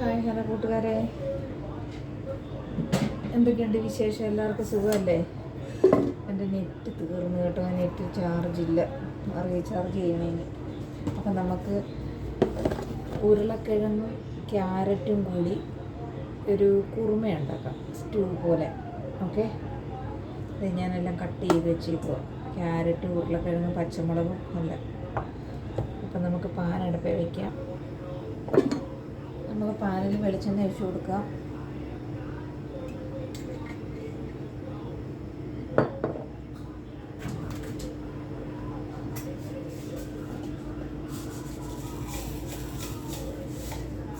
Hi hello കൂട്ടുകാരെ. എന്തൊക്കെയുണ്ട് വിശേഷം? എല്ലാവർക്കും സുഖമല്ലേ? എന്റെ നെറ്റ് തീർന്നു കേട്ടോ. നെറ്റ് ചാർജ് ഇല്ല. റീചാർജ് ചെയ്യണേന് അപ്പം നമുക്ക് ഉരുളക്കിഴങ്ങും ക്യാരറ്റും കൂടി ഒരു കുറുമ ഉണ്ടാക്കാം. സ്റ്റൂ പോലെ. ഓക്കെ? അത് ഞാനെല്ലാം കട്ട് ചെയ്ത് വെച്ചേക്കുക ക്യാരറ്റ് ഉരുളക്കിഴങ്ങും പച്ചമുളകും അല്ല അപ്പം നമുക്ക് പാൻ അടുപ്പേ വയ്ക്കാം നമുക്ക് പാനിൽ വെളിച്ചെണ്ണ ഒഴിച്ചു കൊടുക്കുക.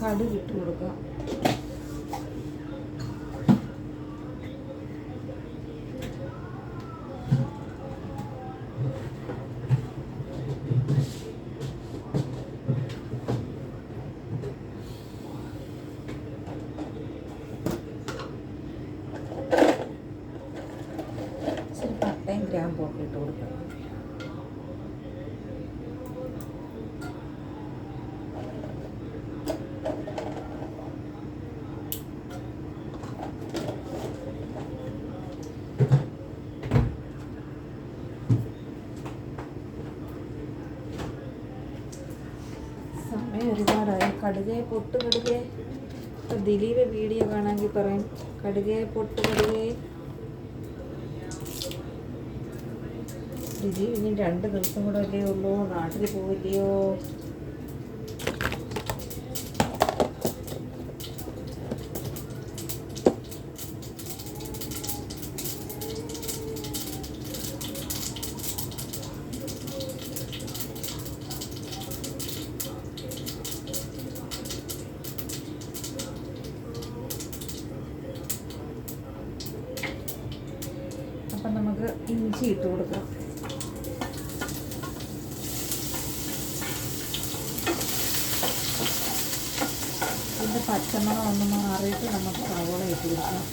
കടുക് ഇട്ട് കൊടുക്കാം ഇച്ചിരി ഗ്രാമ്പും ഒക്കെ ഇട്ട് കൊടുക്കാം. സമയം ഒരുപാടായി. കടുകെ പൊട്ട് കടുകെ. ഇപ്പം ദിലീപ് വീഡിയോ കാണാമെങ്കിൽ പറയും. കടുകെ പൊട്ട് കടുകെ. ഇനി രണ്ട് ദിവസം കൂടെ അല്ലേ ഉള്ളൂ നാട്ടിൽ പോവില്ലയോ അപ്പം നമുക്ക് ഇഞ്ചി ഇട്ട് കൊടുക്കാം ഇതിന്റെ പച്ചമണം ഒന്ന് മാറിയിട്ട് നമുക്ക് സവോള ഇട്ട് കൊടുക്കാം.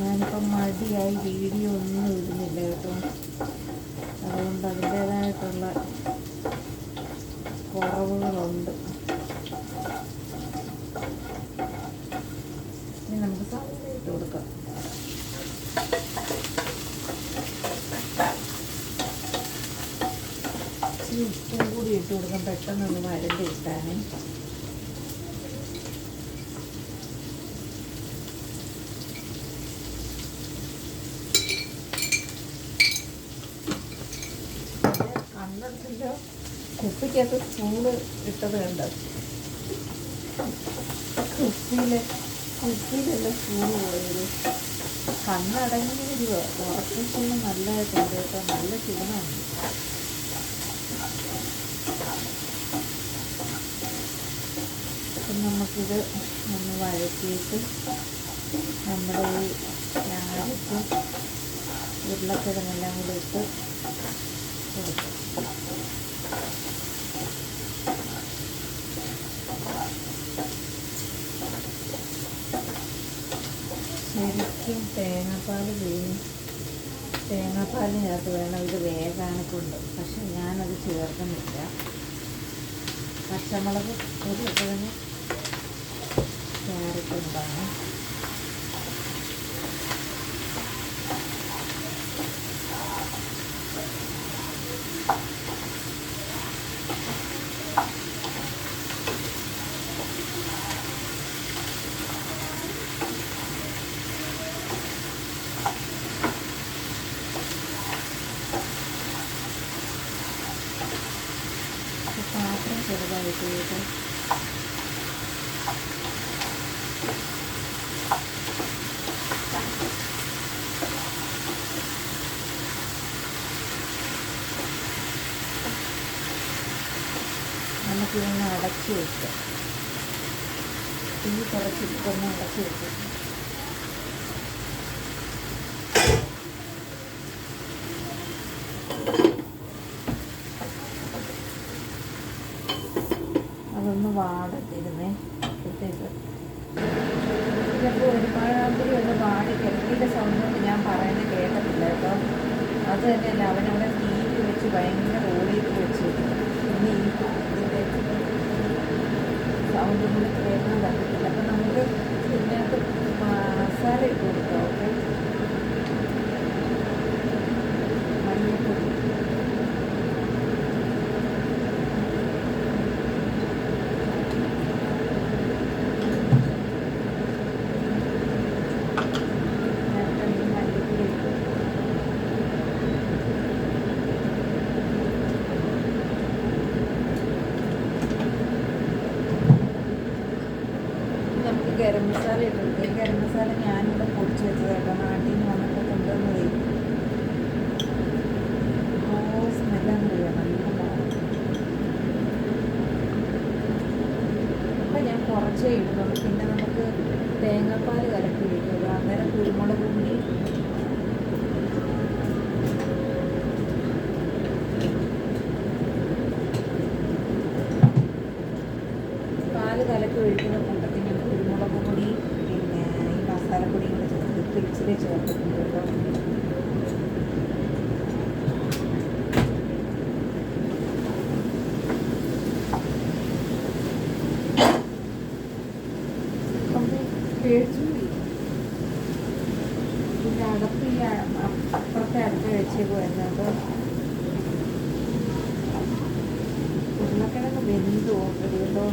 ഞാനിപ്പം മടിയായി വീഡിയോ ഒന്നും ഇടുന്നില്ല കേട്ടോ. അതുകൊണ്ട് അതിന്റേതായിട്ടുള്ള കുറവുകളുണ്ട് ഇനി നമുക്ക് സവോള ഇട്ട് കൊടുക്കാം ഇച്ചിരി ഉപ്പും കൊടുക്കാം പെട്ടെന്നൊന്ന് മരം കിട്ടാനേ കണ്ടെടുത്തില്ല കുപ്പിക്കകത്ത് ചൂട് ഇട്ടത് കണ്ടോ. കുപ്പിയിലെ കുപ്പിയിലെല്ലാം ചൂട് പോയത്. കണ്ണടങ്ങി വരുക ഉറപ്പിച്ചൊന്നും നല്ലതായിട്ടുണ്ട് കേട്ടോ. നല്ല ക്ഷീണമുണ്ട് അപ്പം നമുക്കിത് ഒന്ന് വഴറ്റിയിട്ട് നമ്മുടെ ഈ ക്യാരറ്റും ഉരുളക്കിഴങ്ങെല്ലാം കൂടി ഇട്ട് കൊടുക്കും. ശരിക്കും തേങ്ങാപ്പാൽ തേങ്ങാപ്പാലിനകത്ത് വേണം ഇത് വേകാനൊക്കെ പക്ഷെ ഞാനത് ചേർക്കുന്നില്ല. പച്ചമുളക് ഒരു ക്യാരറ്റ് ഉണ്ടാകും അടച്ചു വെക്കാം തീ കുറച്ചിട്ടൊന്ന് അടച്ചു വെക്കുക. അതൊന്ന് വാടത്തിരുന്നേ അപ്പോഴത്തേക്ക് ചിലപ്പോൾ ഒരുമാതിരി ഒന്ന് വാടി കിടക്കിന്റെ സൗണ്ട് ഞാൻ പറയുന്നത് കേട്ടിട്ടില്ല കേട്ടോ. അത് തന്നെയല്ല അവനവിടെ ടി വെച്ച് ഭയങ്കര Thank you. കുറച്ചേ ഇടുന്നുള്ളൂ പിന്നെ നമുക്ക് തേങ്ങാപ്പാൽ കലക്കി ഒഴിക്കുക അന്നേരം കുരുമുളക് പൊടി. പാൽ കലക്കി ഒഴിക്കുന്ന കൂട്ടത്തിൽ ഞാൻ കുരുമുളക് പൊടി പിന്നെ ഈ മസാലപ്പൊടിയും കൂടെ ചേർത്ത് ഇച്ചിരി ചേർത്തിട്ടുണ്ട്. ഉരുളക്കിഴങ്ങ് വെന്തോ. കേട്ടോ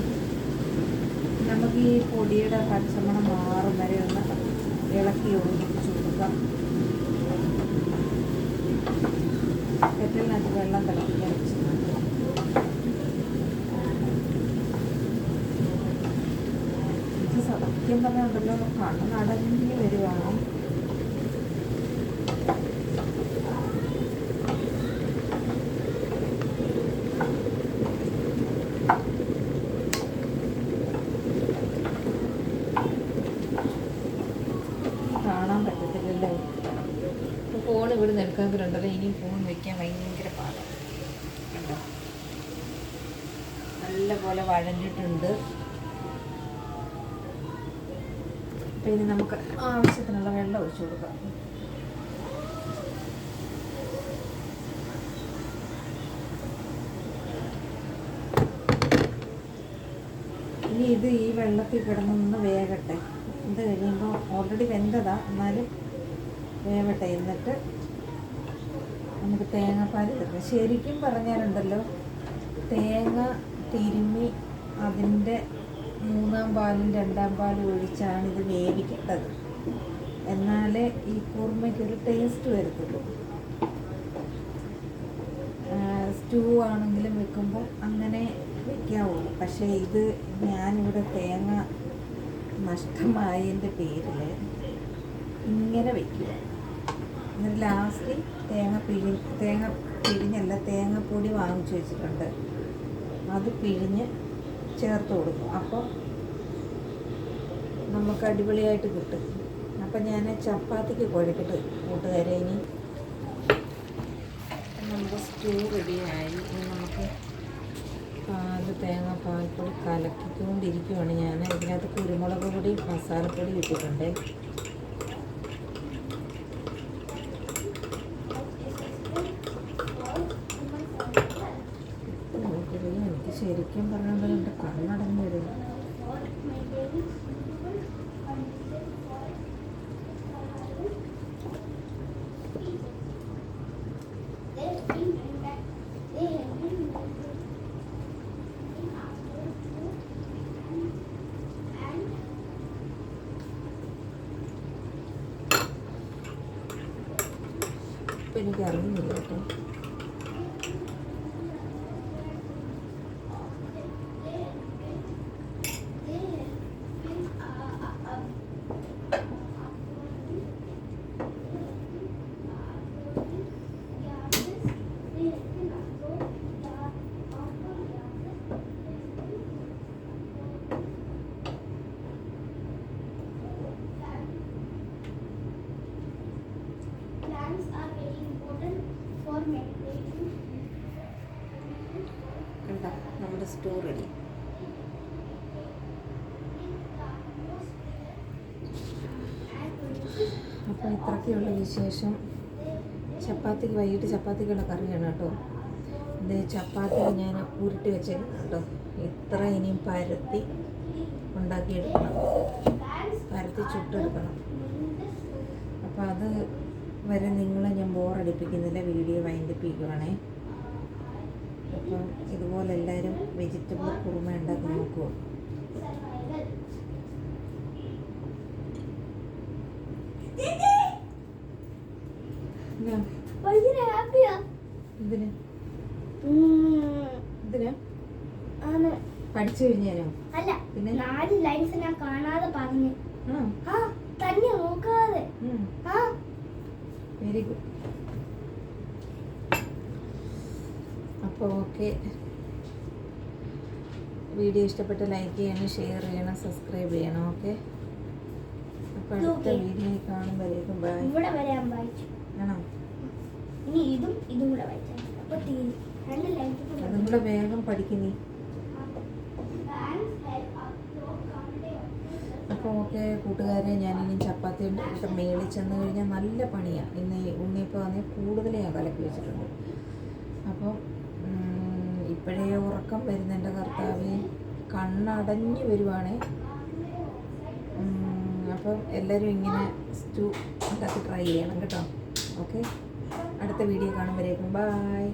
നമുക്ക് ഈ പൊടിയുടെ പച്ചമണം മാറും വരെ ഒന്ന് ഇളക്കി ഒഴിപ്പിച്ച് കൊടുക്കാം കെറ്റലിനകത്ത് വെള്ളം തിളപ്പിക്കാൻ വെച്ചു സത്യം പറഞ്ഞുണ്ടല്ലോ കണ്ണ് നടഞ്ഞ് വരുവാണ്. ഇവിടെ നിന്ന് എടുക്കാത്തതുണ്ടല്ലോ ഇനി ഫോൺ വയ്ക്കാൻ ഭയങ്കര പാടാണ് നല്ല പോലെ വഴഞ്ഞിട്ടുണ്ട്. അപ്പം ഇനി നമുക്ക് ആവശ്യത്തിനുള്ള വെള്ളം ഒഴിച്ചു കൊടുക്കാം. ഇനി ഇത് ഈ വെള്ളത്തിൽ കിടന്നൊന്ന് വേകട്ടെ ഇത് കഴിയുമ്പോൾ ഓൾറെഡി വെന്തതാ എന്നാലും വേവട്ടെ. എന്നിട്ട് നമുക്ക് തേങ്ങാപ്പാൽ എടുക്കാം ശരിക്കും പറഞ്ഞാലുണ്ടല്ലോ തേങ്ങ തിരുമ്മി അതിന്റെ മൂന്നാം പാലും രണ്ടാം പാലും ഒഴിച്ചാണ് ഇത് വേവിക്കേണ്ടത്. എന്നാലേ ഈ കുറുമയ്ക്കൊരു ടേസ്റ്റ് വരത്തുള്ളൂ. സ്റ്റൂ ആണെങ്കിലും വെക്കുമ്പോൾ അങ്ങനെ വെക്കാവുള്ളൂ. പക്ഷേ ഇത് ഞാനിവിടെ തേങ്ങ നഷ്ടമായതിന്റെ പേരിൽ ഇങ്ങനെ വെക്കുക. എന്നിട്ട് ലാസ്റ്റ് തേങ്ങ പിഴി തേങ്ങ പിഴിഞ്ഞല്ല തേങ്ങാപ്പൊടി വാങ്ങിച്ചു വെച്ചിട്ടുണ്ട്. അത് പിഴിഞ്ഞ് ചേർത്ത് കൊടുക്കും. അപ്പോൾ നമുക്ക് അടിപൊളിയായിട്ട് കിട്ടും. അപ്പം ഞാൻ ചപ്പാത്തിക്ക് കുഴക്കിട്ട് കൂട്ടുകാരെ ഇനി നമുക്ക് സ്റ്റൂ റെഡിയായി ഇനി നമുക്ക് പാൽ തേങ്ങ പാൽപ്പൊടി കലക്കിക്കൊണ്ടിരിക്കുവാണ് ഞാൻ ഇതിനകത്ത് കുരുമുളക് പൊടി മസാലപ്പൊടി ഇട്ടിട്ടുണ്ട് നോക്കരുത് എനിക്ക് ശരിക്കും പറഞ്ഞാൽ എന്റെ കണ്ണടഞ്ഞു വരും ഇപ്പം എനിക്ക് അറിഞ്ഞില്ല കേട്ടോ. നമ്മുടെ സ്റ്റോർ റെഡി അപ്പോൾ ഇത്രയൊക്കെയുള്ള വിശേഷം. ചപ്പാത്തിക്ക് വൈകിട്ട് ചപ്പാത്തിക്കുള്ള കറിയാണ് കേട്ടോ. ഇത് ചപ്പാത്തി ഞാൻ ഉരുട്ടി വെച്ചേക്കുന്നു കേട്ടോ. ഇത്ര ഇനിയും പരത്തി ഉണ്ടാക്കിയെടുക്കണം. പരത്തി ചുട്ടെടുക്കണം. അപ്പോൾ അത് വരെ നിങ്ങളെ ഞാൻ ബോറടിപ്പിക്കുന്നില്ല. വീഡിയോ വൈകിപ്പിക്കുവാണേ അപ്പം ഇതുപോലെ എല്ലാവരും വെജിറ്റബിൾ കുറുമ ഉണ്ടാക്കി നോക്കുമോ പഠിച്ചു കഴിഞ്ഞാലോ? അല്ല പിന്നെ? നാല് ലൈൻസ് ഞാൻ കാണാതെ പറഞ്ഞു. തന്നെ നോക്കാതെ. ആ. വെരി ഗുഡ് അപ്പോൾ ഓക്കെ വീഡിയോ ഇഷ്ടപ്പെട്ട് ലൈക്ക് ചെയ്യണം ഷെയർ ചെയ്യണം സബ്സ്ക്രൈബ് ചെയ്യണം ഓക്കെ അപ്പോൾ അടുത്ത. വീഡിയോ കാണുമ്പോഴേക്കും ബൈ ഇവിടെ വരെ ഞാൻ വായിച്ചു. ആണോ? ഇനി ഇതും ഇതും കൂടെ വായിച്ചാൽ അപ്പോൾ തീരും അതും കൂടെ വേഗം പഠിക്കുന്നേ ഓക്കെ കൂട്ടുകാരെ ഞാനിനി ചപ്പാത്തി ഉണ്ടാക്കിയിട്ട് മേളിൽ ചെന്ന് കഴിഞ്ഞാൽ നല്ല പണിയാണ് ഇന്ന് ഉണ്ണിയപ്പം ആണെങ്കിൽ കൂടുതൽ ഞാൻ കലക്കി വെച്ചിട്ടുണ്ട് അപ്പോൾ ഇപ്പോഴേ ഉറക്കം വരുന്നുണ്ട് കർത്താവ് കണ്ണടഞ്ഞ് വരുവാണേ. അപ്പം എല്ലാവരും ഇങ്ങനെ സ്റ്റൂ ഉണ്ടാക്കി ട്രൈ ചെയ്യണം കേട്ടോ. ഓക്കെ അടുത്ത വീഡിയോ കാണുമ്പോഴേക്കും. ബായ്